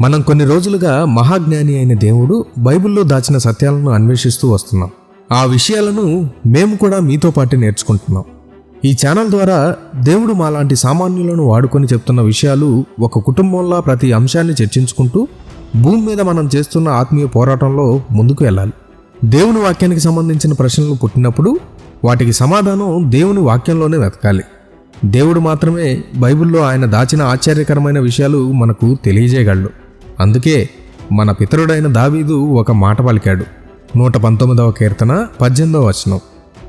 మనం కొన్ని రోజులుగా మహాజ్ఞాని అయిన దేవుడు బైబిల్లో దాచిన సత్యాలను అన్వేషిస్తూ వస్తున్నాం. ఆ విషయాలను మేము కూడా మీతో పాటు నేర్చుకుంటున్నాం. ఈ ఛానల్ ద్వారా దేవుడు మాలాంటి సామాన్యులను వాడుకొని చెప్తున్న విషయాలు ఒక కుటుంబంలో ప్రతి అంశాన్ని చర్చించుకుంటూ భూమి మీద మనం చేస్తున్న ఆత్మీయ పోరాటంలో ముందుకు వెళ్ళాలి. దేవుని వాక్యానికి సంబంధించిన ప్రశ్నలు పుట్టినప్పుడు వాటికి సమాధానం దేవుని వాక్యంలోనే వెతకాలి. దేవుడు మాత్రమే బైబిల్లో ఆయన దాచిన ఆశ్చర్యకరమైన విషయాలు మనకు తెలియజేయగలడు. అందుకే మన పితరుడైన దావీదు ఒక మాట పలికాడు. నూట పంతొమ్మిదవ కీర్తన పద్దెనిమిదవ వచనం.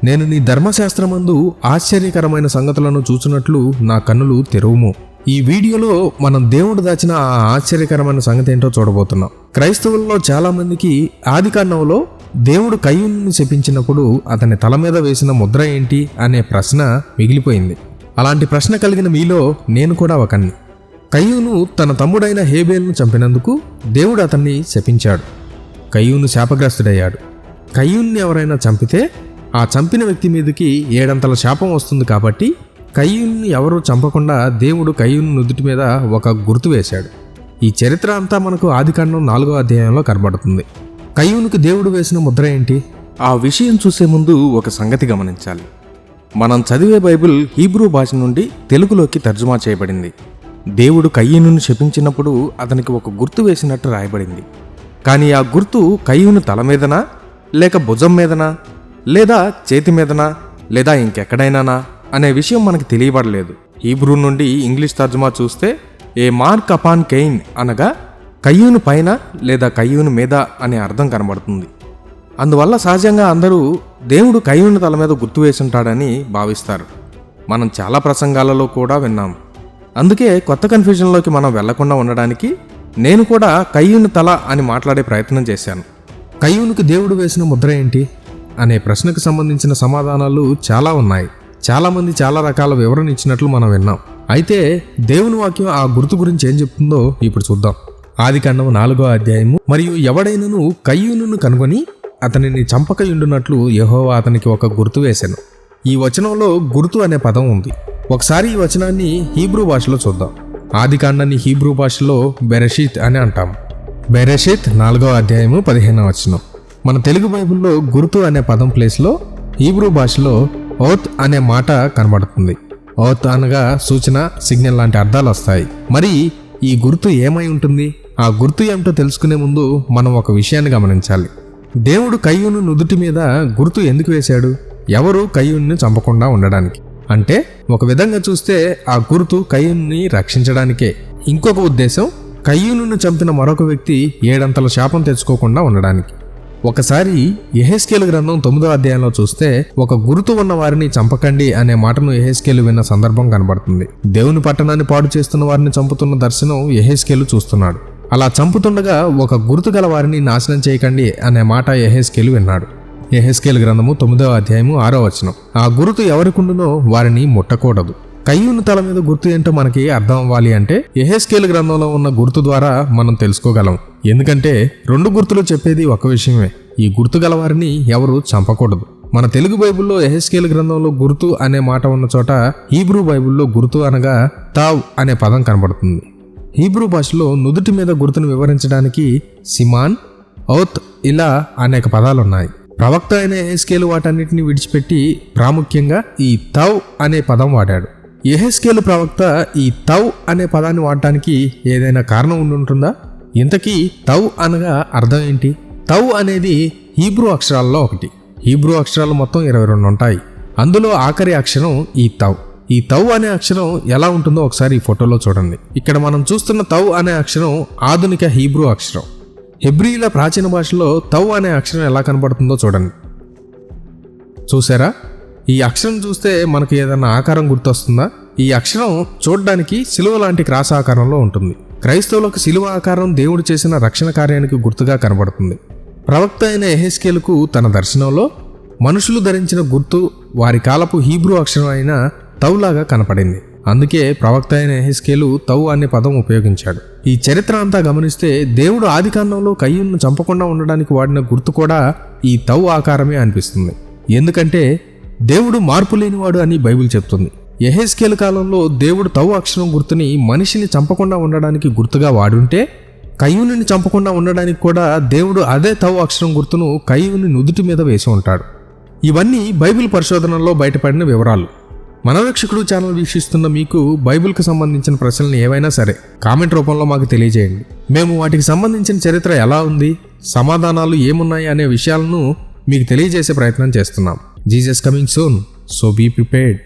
నేను నీ ధర్మశాస్త్రమందు ఆశ్చర్యకరమైన సంగతులను చూచినట్లు నా కన్నులు తెరువుము. ఈ వీడియోలో మనం దేవుడు దాచిన ఆ ఆశ్చర్యకరమైన సంగతి ఏంటో చూడబోతున్నాం. క్రైస్తవుల్లో చాలామందికి ఆది కాండంలో దేవుడు కయ్యూని శపించినప్పుడు అతని తల మీద వేసిన ముద్ర ఏంటి అనే ప్రశ్న మిగిలిపోయింది. అలాంటి ప్రశ్న కలిగిన మీలో నేను కూడా ఒకన్ని కయ్యూను తన తమ్ముడైన హేబేల్ను చంపినందుకు దేవుడు అతన్ని శపించాడు. కయ్యూను శాపగ్రస్తుడయ్యాడు. కయ్యూన్ని ఎవరైనా చంపితే ఆ చంపిన వ్యక్తి మీదకి ఏడంతల శాపం వస్తుంది కాబట్టి కయ్యూన్ని ఎవరూ చంపకుండా దేవుడు కయ్యూను నుదుటి మీద ఒక గుర్తు వేశాడు. ఈ చరిత్ర అంతా మనకు ఆదికాండం నాలుగో అధ్యాయంలో కనబడుతుంది. కయ్యూనుకు దేవుడు వేసిన ముద్ర ఏంటి? ఆ విషయం చూసే ముందు ఒక సంగతి గమనించాలి. మనం చదివే బైబిల్ హీబ్రూ భాష నుండి తెలుగులోకి తర్జుమా చేయబడింది. దేవుడు కయ్యూను శపించినప్పుడు అతనికి ఒక గుర్తు వేసినట్టు రాయబడింది. కానీ ఆ గుర్తు కయ్యూను తల మీదనా లేక భుజం మీదనా లేదా చేతి మీదనా లేదా ఇంకెక్కడైనానా అనే విషయం మనకు తెలియబడలేదు. హీబ్రూ నుండి ఇంగ్లీష్ తర్జుమా చూస్తే ఏ మార్క్ అపాన్ కెయిన్ అనగా కయ్యూను పైన లేదా కయ్యూను మీద అనే అర్థం కనబడుతుంది. అందువల్ల సహజంగా అందరూ దేవుడు కయ్యూను తల మీద గుర్తు వేసుంటాడని భావిస్తారు. మనం చాలా ప్రసంగాలలో కూడా విన్నాం. అందుకే కొత్త కన్ఫ్యూజన్లోకి మనం వెళ్ళకుండా ఉండడానికి నేను కూడా కయ్యూని తల అని మాట్లాడే ప్రయత్నం చేశాను. కయ్యూనికి దేవుడు వేసిన ముద్ర ఏంటి? అనే ప్రశ్నకు సంబంధించిన సమాధానాలు చాలా ఉన్నాయి. చాలామంది చాలా రకాల వివరణ ఇచ్చినట్లు మనం విన్నాం. అయితే దేవుని వాక్యం ఆ గుర్తు గురించి ఏం చెప్తుందో ఇప్పుడు చూద్దాం. ఆది కాండం నాలుగో అధ్యాయము. మరియు ఎవడైనను కయ్యూను కనుగొని అతనిని చంపకయుండునట్లు యహోవా అతనికి ఒక గుర్తు వేశాను ఈ వచనంలో గుర్తు అనే పదం ఉంది. ఒకసారి ఈ వచనాన్ని హీబ్రూ భాషలో చూద్దాం. ఆది కాండాన్ని హీబ్రూ భాషలో బెరషీత్ అని అంటాం. బెరషిత్ నాలుగవ అధ్యాయము పదిహేనవ వచనం. మన తెలుగు బైబిల్లో గుర్తు అనే పదం ప్లేస్లో హీబ్రూ భాషలో ఓత్ అనే మాట కనబడుతుంది. ఓత్ అనగా సూచన సిగ్నల్ లాంటి అర్థాలు వస్తాయి. మరి ఈ గుర్తు ఏమై ఉంటుంది? ఆ గుర్తు ఏమిటో తెలుసుకునే ముందు మనం ఒక విషయాన్ని గమనించాలి. దేవుడు కయ్యూను నుదుటి మీద గుర్తు ఎందుకు వేశాడు? ఎవరు కయ్యూన్ని చంపకుండా ఉండడానికి? అంటే ఒక విధంగా చూస్తే ఆ గుర్తు కయ్యూన్ని రక్షించడానికే. ఇంకొక ఉద్దేశం కయ్యూను చంపిన మరొక వ్యక్తి ఏడంతల శాపం తెచ్చుకోకుండా ఉండడానికి. ఒకసారి ఎహెస్కేలు గ్రంథం తొమ్మిదో అధ్యాయంలో చూస్తే ఒక గుర్తు ఉన్న వారిని చంపకండి అనే మాటను ఎహెస్కేలు విన్న సందర్భం కనబడుతుంది. దేవుని పట్టణాన్ని పాడు చేస్తున్న వారిని చంపుతున్న దర్శనం ఎహెస్కేలు చూస్తున్నాడు. అలా చంపుతుండగా ఒక గుర్తు గల వారిని నాశనం చేయకండి అనే మాట ఎహెస్కేలు విన్నాడు. ఎహెస్కేల్ గ్రంథము తొమ్మిదవ అధ్యాయము ఆరో వచనం. ఆ గుర్తు ఎవరికుండునో వారిని ముట్టకూడదు. కయ్యూను తల మీద గుర్తు ఏంటో మనకి అర్థం అవ్వాలి అంటే ఎహెస్కేల్ గ్రంథంలో ఉన్న గుర్తు ద్వారా మనం తెలుసుకోగలం. ఎందుకంటే రెండు గుర్తులు చెప్పేది ఒక విషయమే. ఈ గుర్తు గలవారిని ఎవరు చంపకూడదు. మన తెలుగు బైబిల్లో ఎహెస్కేల్ గ్రంథంలో గుర్తు అనే మాట ఉన్న చోట హీబ్రూ బైబిల్లో గుర్తు అనగా తావ్ అనే పదం కనబడుతుంది. హీబ్రూ భాషలో నుదుటి మీద గుర్తును వివరించడానికి సిమాన్ ఔత్ ఇలా అనేక పదాలున్నాయి. ప్రవక్త అయిన ఎహెస్కేలు వాటన్నిటిని విడిచిపెట్టి ప్రాముఖ్యంగా ఈ తవ్ అనే పదం వాడాడు. ఎహెస్కేలు ప్రవక్త ఈ తవ్ అనే పదాన్ని వాడటానికి ఏదైనా కారణం ఉండుంటుందా? ఇంతకీ తవ్ అనగా అర్థం ఏంటి? తవ్ అనేది హీబ్రూ అక్షరాల్లో ఒకటి. హీబ్రూ అక్షరాలు మొత్తం ఇరవై రెండు ఉంటాయి. అందులో ఆఖరి అక్షరం ఈ తవ్ ఈ తవ్ అనే అక్షరం ఎలా ఉంటుందో ఒకసారి ఈ ఫోటోలో చూడండి. ఇక్కడ మనం చూస్తున్న తవ్ అనే అక్షరం ఆధునిక హీబ్రూ అక్షరం. హెబ్రియుల ప్రాచీన భాషలో తవ్ అనే అక్షరం ఎలా కనబడుతుందో చూడండి. చూసారా? ఈ అక్షరం చూస్తే మనకు ఏదైనా ఆకారం గుర్తొస్తుందా? ఈ అక్షరం చూడడానికి సిలువ లాంటి క్రాస్ ఆకారంలో ఉంటుంది. క్రైస్తవులకు సిలువ ఆకారం దేవుడు చేసిన రక్షణ కార్యానికి గుర్తుగా కనబడుతుంది. ప్రవక్త అయిన ఎహెస్కేలకు తన దర్శనంలో మనుషులు ధరించిన గుర్తు వారి కాలపు హీబ్రూ అక్షరం అయిన తౌలాగా కనపడింది. అందుకే ప్రవక్త అయిన ఎహెస్కేలు తౌ అనే పదం ఉపయోగించాడు. ఈ చరిత్ర అంతా గమనిస్తే దేవుడు ఆదికాండంలో కయ్యూను చంపకుండా ఉండడానికి వాడిన గుర్తు కూడా ఈ తౌ ఆకారమే అనిపిస్తుంది. ఎందుకంటే దేవుడు మార్పు లేనివాడు అని బైబిల్ చెప్తుంది. ఎహెస్కేల్ కాలంలో దేవుడు తౌ అక్షరం గుర్తుని మనిషిని చంపకుండా ఉండడానికి గుర్తుగా వాడుంటే కయ్యూని చంపకుండా ఉండడానికి కూడా దేవుడు అదే తవ్వు అక్షరం గుర్తును కయ్యూని నుదుటి మీద వేసి ఉంటాడు. ఇవన్నీ బైబిల్ పరిశోధనలో బయటపడిన వివరాలు. మనరక్షకుడు ఛానల్ వీక్షిస్తున్న మీకు బైబిల్కి సంబంధించిన ప్రశ్నలు ఏవైనా సరే కామెంట్ రూపంలో మాకు తెలియజేయండి. మేము వాటికి సంబంధించిన చరిత్ర ఎలా ఉంది సమాధానాలు ఏమున్నాయి అనే విషయాలను మీకు తెలియజేసే ప్రయత్నం చేస్తున్నాం. Jesus coming soon so be prepared.